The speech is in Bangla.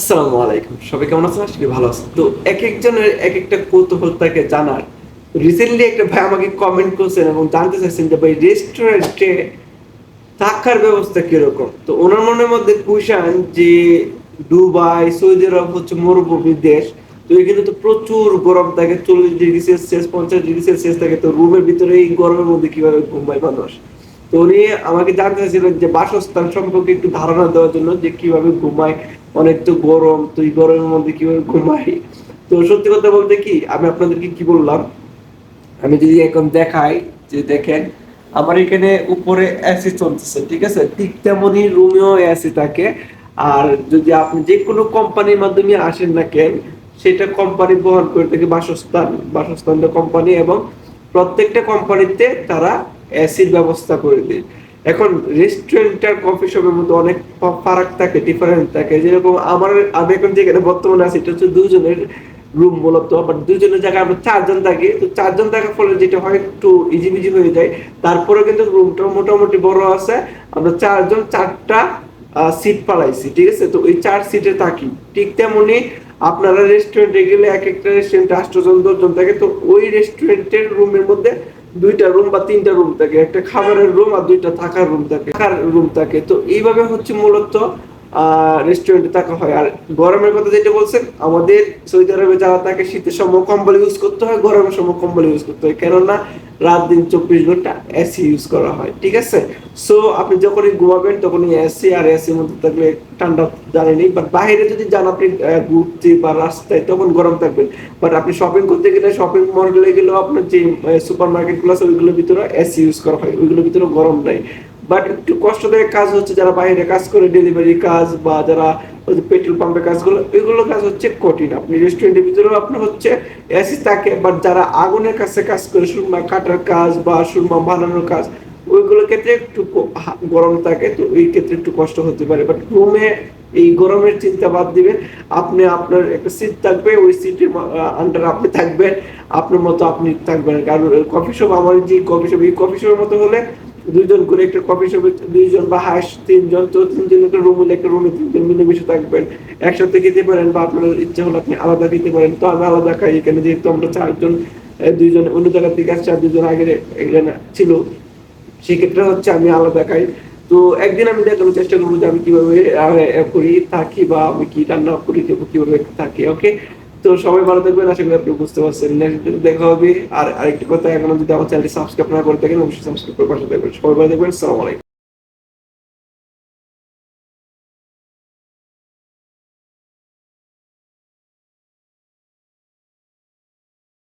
আসসালামু আলাইকুম। সবাই কেমন আছেন? আজকে ভালো আছেন। তো এক একজনের এক একটা কৌতূহল থাকে জানার। রিসেন্টলি একটা ভাই আমাকে কমেন্ট করছেন এবং জানতে চাইছেন যে ভাই রেস্টুরেন্টে থাকার ব্যবস্থা কীরকম? তো ওনার মনের মধ্যে কুশান যে দুবাই, সৌদি আরব হচ্ছে মরুভূমি দেশ। তো এখানে তো প্রচুর গরম থাকে, চল্লিশ ডিগ্রি সেলসিয়াস, পঞ্চাশ ডিগ্রি সেলসিয়াস থাকে। তো রুমের ভিতরে এই গরমের মধ্যে কীভাবে ঘুমায় মানুষ? তো উনি আমাকে জানতে চাইছিলেন যে বাসস্থান সম্পর্কে একটু ধারণা দেওয়ার জন্য যে কীভাবে ঘুমায় অনেক তো গরম তো এই গরমের মধ্যে কীভাবে ঘুমাই? তো সত্যি কথা বলতে কি, আমি আপনাদেরকে কি বললাম? আমি যদি এখন দেখাই, যে দেখেন, আমার এখানে উপরে এসি চলতেছে, ঠিক আছে? ঠিক তেমনই রুমেও এসি থাকে। আর যদি আপনি যে কোনো কোম্পানির মাধ্যমে আসেন না কেন, সেটা কোম্পানি বহন করে থাকে বাসস্থান, বাসস্থানটা কোম্পানি এবং প্রত্যেকটা কোম্পানিতে তারা এসির ব্যবস্থা করে দেয়। এখন রেস্টুরেন্ট আর কফি শপের মধ্যে অনেক ফারাক থাকে ডিফারেন্ট থাকে। যেরকম আমার, আমি এখন যেখানে বর্তমানে আছি, এটা হচ্ছে দুজনের রুম মূলত বাট দুজনের জায়গায় আমরা চারজন থাকি। তো চারজন থাকার ফলে যেটা হয়, একটু ইজি ইজিবিজি হয়ে যায়। তারপরে কিন্তু রুমটা মোটামুটি বড় আছে। আমরা চারজন, চারটা সিট পালাইছি, ঠিক আছে? তো ওই চার সিটে থাকি। ঠিক তেমনি আপনারা রেস্টুরেন্টে গেলে এক একটা রেস্টুরেন্টে আষ্টজন দশজন থাকে, তো ওই রেস্টুরেন্টের রুমের মধ্যে দুইটা রুম বা তিনটা রুম থাকে। একটা খাবারের রুম আর দুইটা থাকার রুম থাকে, থাকার রুম থাকে। তো এইভাবে হচ্ছে মূলত রেস্টুরেন্টে থাকা হয়। আর গরমের কথা যেটা বলছেন, আমাদের সৌদি আরবে যারা থাকে, শীতের সময় কম্বল ইউজ করতে হয়, গরমের সময় কম্বল ইউজ করতে হয়। কেননা রাত দিন চব্বিশ ঘণ্টা এসি ইউজ করা হয়, ঠিক আছে? সো আপনি যখনই ঘুমাবেন, তখনই এসি আর এসির মধ্যে থাকলে ঠান্ডা জানেনি বাট বাইরে যদি যান আপনি ঘুরতে বা রাস্তায়, তখন গরম থাকবেন বাট আপনি শপিং করতে গেলে শপিং মলে গেলেও আপনার যে সুপার মার্কেটগুলো আছে, ওইগুলোর ভিতরে এসি ইউজ করা হয়, ওইগুলোর ভিতরে গরম নাই। বাট একটু কষ্টদায়ক কাজ হচ্ছে, যারা বাইরে কাজ করে ডেলিভারি কাজ বা যারা ওই যে পেট্রোল পাম্পের কাজগুলো, এগুলো কাজ হচ্ছে কঠিন। আপনি রেস্টুরেন্টের ভিতরেও আপনার হচ্ছে এসি থাকে বাট যারা আগুনের কাছে কাজ করে, সুরমা কাটার কাজ বা সুরমা বানানোর কাজ, ওইগুলো ক্ষেত্রে একটু গরম থাকে, তো ওই ক্ষেত্রে একটু কষ্ট হতে পারে। বাট রুমে এই গরমের চিন্তা বাদ দিবেন। আপনি আপনার একটা সিট থাকবে, ওই সিটের আন্ডার আপনি থাকবেন। আপনার মতো আপনি থাকবেন। কারণ কফি শপ আমার যে কফি শপ এই কফি শপের মতো হলে দুইজন করে একটা কফি শপে দুইজন বা হাস, তিনজন, তো তিনজন একটা রুম হলে একটা রুমে তিনজন মিলেমিশে থাকবেন। একসাথে খেতে পারেন বা আপনার ইচ্ছা হলে আপনি আলাদা খেতে পারেন। তো আমি আলাদা খাই এখানে, যেহেতু আমরা চারজন দুইজন অন্য জায়গা থেকে আসছে আর দুজন আগে ছিল। সেক্ষেত্রে হচ্ছে আমি আলাদা খাই। তো একদিন আমি দেখানোর চেষ্টা করব যে আমি কীভাবে করি, থাকি বা আমি কি রান্না করি, দেবো কীভাবে থাকি ওকে তো সবাই ভালো থাকবেন, আশা করি আপনি বুঝতে পারছেন। নেক্সট দেখা হবে। আর আরেকটি কথা, এখনও যদি আমার চ্যানেলটি সাবস্ক্রাইব না করে থাকেন, অবশ্যই সাবস্ক্রাইব করে পাশে থাকবেন। সবাই ভালো থাকবেন সালাম আলাইকুম